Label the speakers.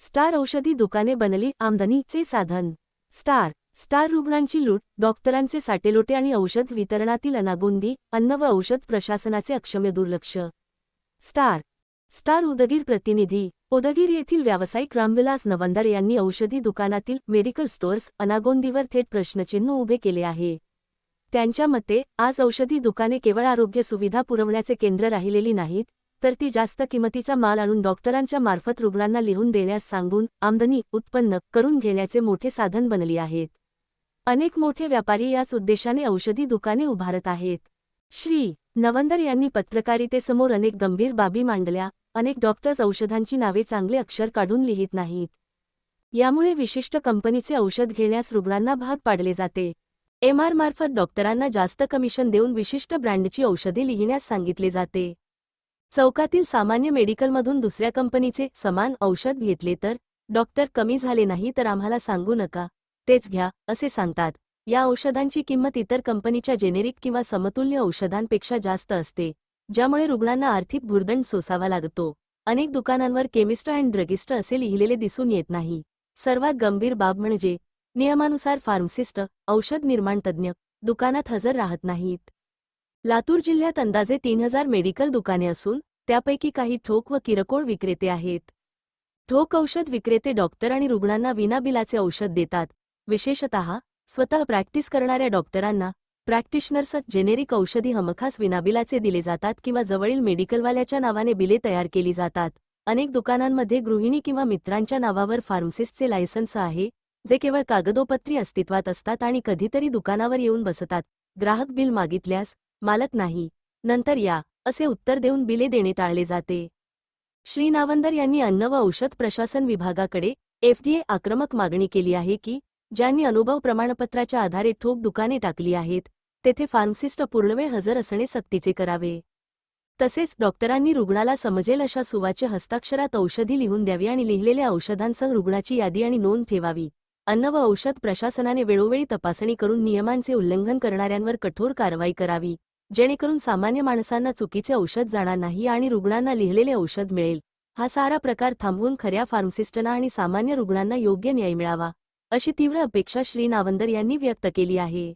Speaker 1: Star औषधी दुकाने बनली आमदनीचे साधन. स्टार स्टार रुग्णांची लूट डॉक्टरांचे साटेलोटे आणि औषध वितरणातील अनागोंदी अन्न व औषध प्रशासनाचे अक्षम्य दुर्लक्ष स्टार स्टार उदगीर प्रतिनिधी उदगीर येथील व्यावसायिक रामविलास नवंदर यांनी औषधी दुकानातील मेडिकल स्टोअर्स अनागोंदीवर थेट प्रश्नचिन्ह उभे केले आहे. त्यांच्या मते आज औषधी दुकाने केवळ आरोग्य सुविधा पुरवण्याचे केंद्र राहिलेली नाहीत तर ती जास्त किमतीचा माल आणून डॉक्टरांच्या मार्फत रुग्णांना लिहून देण्यास सांगून आमदनी उत्पन्न करून घेण्याचे मोठे साधन बनली आहेत. अनेक मोठे व्यापारी याच उद्देशाने औषधी दुकाने उभारत आहेत. श्री. नवंदर यांनी पत्रकारितेसमोर अनेक गंभीर बाबी मांडल्या. अनेक डॉक्टर्स औषधांची नावे चांगले अक्षर काढून लिहित नाहीत. यामुळे विशिष्ट कंपनीचे औषध घेण्यास रुग्णांना भाग पाडले जाते. एमआर मार्फत डॉक्टरांना जास्त कमिशन देऊन विशिष्ट ब्रँडची औषधे लिहिण्यास सांगितले जाते. चौकातील सामान्य मेडिकलमधून दुसऱ्या कंपनीचे समान औषध घेतले तर डॉक्टर कमी झाले नाही तर आम्हाला सांगू नका. तेच घ्या असे सांगतात. या औषधांची किंमत इतर कंपनीच्या जेनेरिक किंवा समतुल्य औषधांपेक्षा जास्त असते ज्यामुळे रुग्णांना आर्थिक भुर्दंड सोसावा लागतो. अनेक दुकानांवर केमिस्ट अँड ड्रगिस्ट असे लिहिलेले दिसून येत नाही. सर्वात गंभीर बाब म्हणजे नियमानुसार फार्मसिस्ट औषध निर्माण तज्ज्ञ दुकानात हजर राहत नाहीत. लातूर जिल्ह्यात अंदाजे तीन हजार मेडिकल दुकाने असून त्यापैकी काही ठोक व किरकोळ विक्रेते आहेत. ठोक औषध विक्रेते डॉक्टर आणि रुग्णांना विनाबिलाचे औषध देतात. विशेषतः स्वतः प्रॅक्टिस करणाऱ्या डॉक्टरांना प्रॅक्टिशनर्स जेनेरिक औषधी हमखास विनाबिलाचे दिले जातात किंवा जवळील मेडिकलवाल्याच्या नावाने बिले तयार केली जातात. अनेक दुकानांमध्ये गृहिणी किंवा मित्रांच्या नावावर फार्मसिस्टचे लायसन्स आहे जे केवळ कागदोपत्री अस्तित्वात असतात आणि कधीतरी दुकानावर येऊन बसतात. ग्राहक बिल मागितल्यास मालक नाही. नंतर या असे उत्तर देऊन बिले देणे टाळले जाते. श्री नावंदर यांनी अन्न व औषध प्रशासन विभागाकडे एफडीए आक्रमक मागणी केली आहे की ज्यांनी अनुभव प्रमाणपत्राच्या आधारे ठोक दुकाने टाकली आहेत तेथे फार्मसिस्ट पूर्णवेळ हजर असणे सक्तीचे करावे. तसेच डॉक्टरांनी रुग्णाला समजेल अशा सुवाचे हस्ताक्षरात औषधी लिहून द्यावी आणि लिहिलेल्या औषधांसह रुग्णाची यादी आणि नोंद ठेवावी. अन्न व औषध प्रशासनाने वेळोवेळी तपासणी करून नियमांचे उल्लंघन करणाऱ्यांवर कठोर कारवाई करावी. जेणेकरून सामान्य माणसांना चुकीचे औषध जाणार नाही आणि रुग्णांना लिहिलेले औषध मिळेल. हा सारा प्रकार थांबवून खऱ्या फार्मसिस्टना आणि सामान्य रुग्णांना योग्य न्याय मिळावा अशी तीव्र अपेक्षा श्री नावंदर यांनी व्यक्त केली आहे.